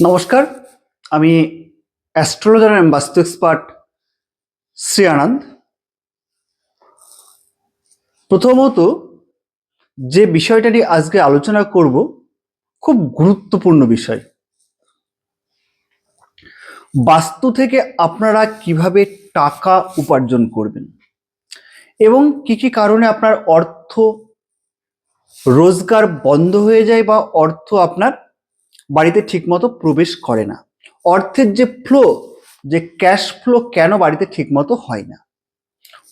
নমস্কার, আমি astrologer and vastu expert Shri Anand. প্রথমত, যে বিষয়টা নিয়ে আজকে আলোচনা করব, খুব গুরুত্বপূর্ণ বিষয়। বাস্তু থেকে আপনারা কীভাবে টাকা উপার্জন করবেন? এবং কি কি কারণে আপনার অর্থ রোজগার বন্ধ হয়ে যায় বা অর্থ আপনার বাড়িতে ঠিকমতো প্রবেশ করে না। অর্থের যে ফ্লো যে ক্যাশ ফ্লো কেন বাড়িতে ঠিকমতো হয় না?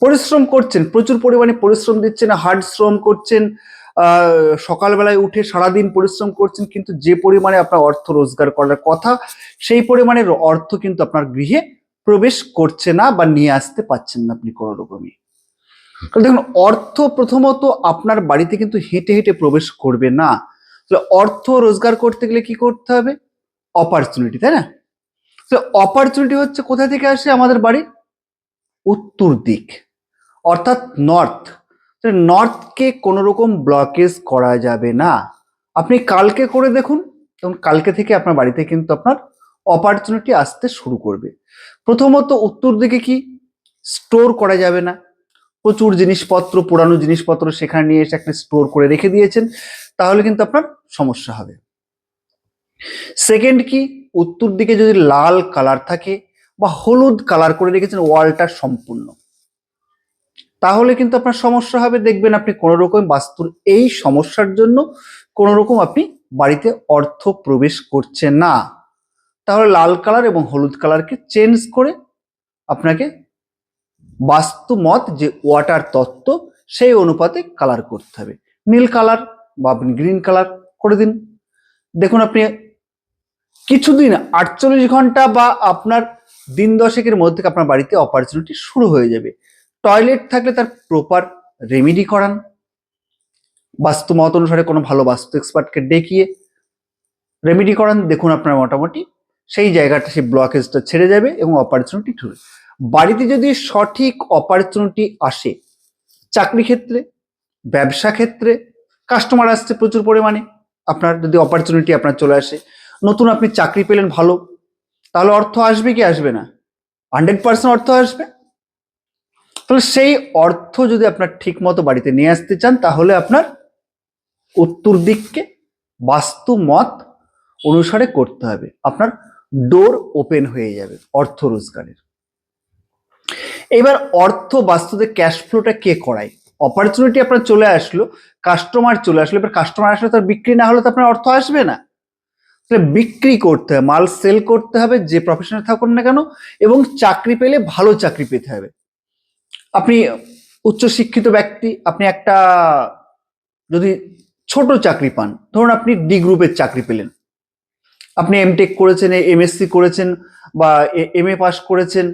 পরিশ্রম করছেন, প্রচুর পরিমাণে পরিশ্রম দিচ্ছেন হার্ড শ্রম করছেন সকালবেলায় উঠে সারাদিন পরিশ্রম করছেন, কিন্তু যে পরিমাণে আপনার অর্থ রোজগার করার কথা, সেই পরিমাণের অর্থ কিন্তু আপনার গৃহে প্রবেশ করছে না বা নিয়ে আসতে পাচ্ছেন না আপনি কোনো রকমই। দেখুন, অর্থ প্রথমত আপনার বাড়িতে কিন্তু হেঁটে হেঁটে প্রবেশ করবে না। তাহলে অর্থ রোজগার করতে গেলে কি করতে হবে? অপরচুনিটি তাই না? তো অপরচুনিটি হচ্ছে কোথা থেকে আসে আমাদের বাড়ি? উত্তর দিক, অর্থাৎ নর্থ নর্থকে কোনো রকম ব্লকেজ করা যাবে না। আপনি কালকে করে দেখুন, এবং কালকে থেকে আপনার বাড়িতে কিন্তু আপনার অপরচুনিটি আসতে শুরু করবে। প্রথমত উত্তর দিকে কি? স্টোর করা যাবে না। প্রচুর জিনিসপত্র, পুরানো জিনিসপত্র সেখানে নিয়ে এসে একটা স্টোর করে রেখে দিয়েছেন, তাহলে কিন্তু আপনার সমস্যা হবে। সেকেন্ড কি? উত্তর দিকে যদি লাল কালার থাকে বা হলুদ কালার করে রেখেছেন, ওয়ালটা সম্পূর্ণ। তাহলে কিন্তু আপনার সমস্যা হবে, দেখবেন আপনি কোনো রকম বাস্তুর এই সমস্যার জন্য কোনো রকম আপনি বাড়িতে অর্থ প্রবেশ করছে না। তাহলে লাল কালার এবং হলুদ কালারকে চেঞ্জ করে আপনাকে বাস্তু মত যে ওয়াটার তত্ত্ব, সেই অনুপাতে কালার করতে হবে। নীল কালার বা আপনি গ্রিন কালার করে দিন। দেখুন আপনি, কিছুদিন, আটচল্লিশ ঘণ্টা বা আপনার দিন দশেকের মধ্যে আপনার বাড়িতে অপরচুনিটি শুরু হয়ে যাবে। টয়লেট থাকলে তার প্রপার রেমেডি করান। বাস্তু মত অনুসারে কোনো ভালো বাস্তু এক্সপার্টকে ডেকিয়ে রেমেডি করান। দেখুন আপনার মোটামুটি সেই জায়গাটা, সেই ব্লকেজটা ছেড়ে যাবে এবং অপরচুনিটি ঠুরে বাড়িতে যদি সঠিক অপরচুনিটি আসে, চাকরি ক্ষেত্রে, ব্যবসা ক্ষেত্রে কাস্টমার আসছে প্রচুর পরিমাণে, আপনার যদি অপরচুনিটি আপনার চলে আসে, নতুন আপনি চাকরি পেলেন ভালো, তাহলে অর্থ আসবে কি আসবে না? হান্ড্রেড পার্সেন্ট অর্থ আসবে। তাহলে সেই অর্থ যদি আপনার ঠিক মতো বাড়িতে নিয়ে আসতে চান, তাহলে আপনার উত্তর দিককে বাস্তু মত অনুসারে করতে হবে। আপনার ডোর ওপেন হয়ে যাবে অর্থ রোজগারের। এবার অর্থ বাস্তুতে ক্যাশ ফ্লোটা কে করায়? অপরচুনিটি আপনার চলে আসলো কাস্টমার চলে আসলো, এবার কাস্টমার আসলে তার বিক্রি না হলে তো আপনার অর্থ আসবে না। তাহলে বিক্রি করতে হবে, মাল সেল করতে হবে, যে প্রফেশনে থাকুন না কেন, এবং চাকরি পেলে ভালো চাকরি পেতে হবে। আপনি উচ্চশিক্ষিত ব্যক্তি, আপনি একটা যদি ছোট চাকরি পান, ধরুন আপনি ডি গ্রুপের চাকরি পেলেন। আপনি এমটেক করেছেন এমএসসি করেছেন, বা এম এ পাস করেছেন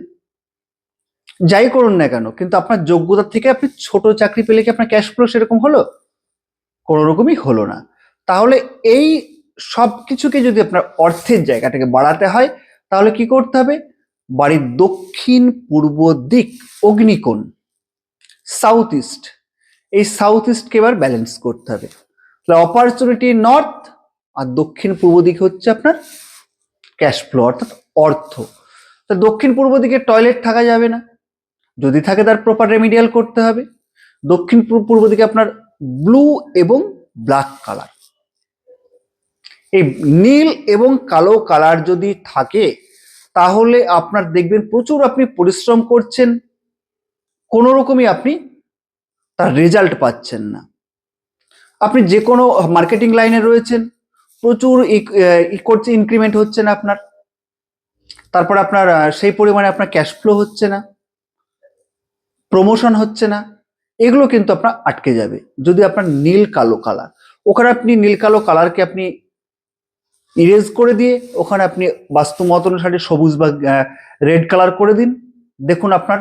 যাই করুন না কেন, কিন্তু আপনার যোগ্যতা থেকে আপনি ছোট চাকরি পেলে কি আপনার ক্যাশ ফ্লো সেরকম হলো? কোনো রকমই হলো না। তাহলে এই সব কিছুকে যদি আপনার অর্থের জায়গাটাকে বাড়াতে হয়, তাহলে কি করতে হবে? বাড়ির দক্ষিণ পূর্ব দিক, অগ্নিকোণ সাউথ ইস্ট এই সাউথ ইস্টকে এবার ব্যালেন্স করতে হবে। তাহলে অপরচুনিটি নর্থ আর দক্ষিণ পূর্ব দিকে হচ্ছে আপনার ক্যাশ ফ্লো অর্থাৎ অর্থ। তা দক্ষিণ পূর্ব দিকে টয়লেট থাকা যাবে না। যদি থাকে তার প্রপার রেমিডিয়াল করতে হবে। দক্ষিণ পূর্ব দিকে আপনার ব্লু এবং ব্ল্যাক কালার এই নীল এবং কালো কালার যদি থাকে, তাহলে আপনার দেখবেন প্রচুর আপনি পরিশ্রম করছেন, কোনো রকমই আপনি তার রেজাল্ট পাচ্ছেন না। আপনি যে কোনো মার্কেটিং লাইনে রয়েছেন, প্রচুর ই করছে ইনক্রিমেন্ট হচ্ছে না আপনার। তারপর আপনার সেই পরিমাণে আপনার ক্যাশ ফ্লো হচ্ছে না। প্রমোশন হচ্ছে না। এগুলো কিন্তু আপনার আটকে যাবে। যদি আপনার নীল কালো কালার ওখানে আপনি নীল কালো কালারকে আপনি ইরেজ করে দিয়ে ওখানে আপনি বাস্তু মত অনুসারে সবুজ বা রেড কালার করে দিন। দেখুন আপনার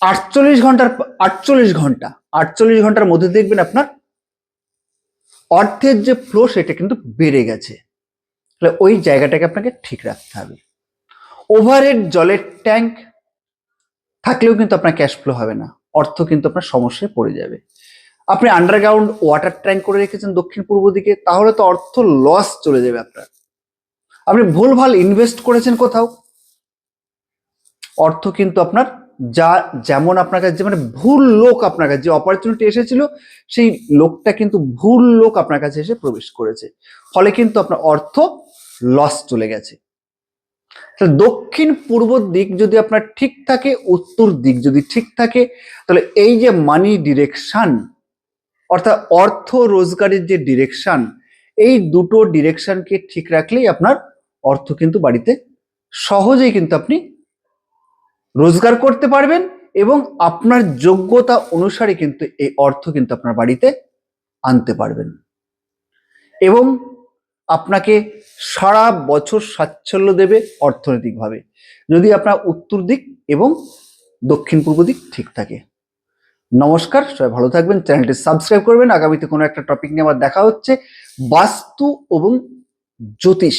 আটচল্লিশ ঘণ্টার, আটচল্লিশ ঘণ্টা, আটচল্লিশ ঘণ্টার মধ্যে দেখবেন আপনার অর্থের যে ফ্লো সেটা কিন্তু বেড়ে গেছে। তাহলে ওই জায়গাটাকে আপনাকে ঠিক রাখতে হবে। ওভারহেড জলের ট্যাঙ্ক থাকলেও কিন্তু আপনার ক্যাশ ফ্লো হবে না। অর্থ কিন্তু আপনার সমস্যায় পড়ে যাবে। আপনি আন্ডারগ্রাউন্ড ওয়াটার ট্যাঙ্ক করে রেখেছেন দক্ষিণ পূর্ব দিকে, তাহলে তো অর্থ লস চলে যাবে আপনার। আপনি ভুলভাল ইনভেস্ট করেছেন কোথাও, অর্থ কিন্তু আপনার যা, যেমন আপনার কাছে মানে ভুল লোক আপনার কাছে, যে অপরচুনিটি এসেছিল, সেই লোকটা কিন্তু ভুল লোক আপনার কাছে এসে প্রবেশ করেছে। ফলে কিন্তু আপনার অর্থ লস চলে গেছে। দক্ষিণ পূর্ব দিক যদি আপনার ঠিক থাকে, উত্তর দিক যদি ঠিক থাকে, তাহলে এই যে মানি ডিরেকশন অর্থাৎ অর্থ রোজগারের যে ডিরেকশন এই দুটো ডিরেকশনকে ঠিক রাখলেই আপনার অর্থ কিন্তু বাড়িতে সহজেই কিন্তু আপনি রোজগার করতে পারবেন এবং আপনার যোগ্যতা অনুসারে কিন্তু এই অর্থ কিন্তু আপনার বাড়িতে আনতে পারবেন। এবং আপনাকে সারা বছর সাচ্ছল্য দেবে অর্থনৈতিকভাবে। যদি আপনার উত্তর দিক এবং দক্ষিণ পূর্ব দিক ঠিক থাকে। নমস্কার, সবাই ভালো থাকবেন। চ্যানেলটি সাবস্ক্রাইব করবেন। আগামীতে কোনো একটা টপিক নিয়ে আবার দেখা হচ্ছে। বাস্তু এবং জ্যোতিষ।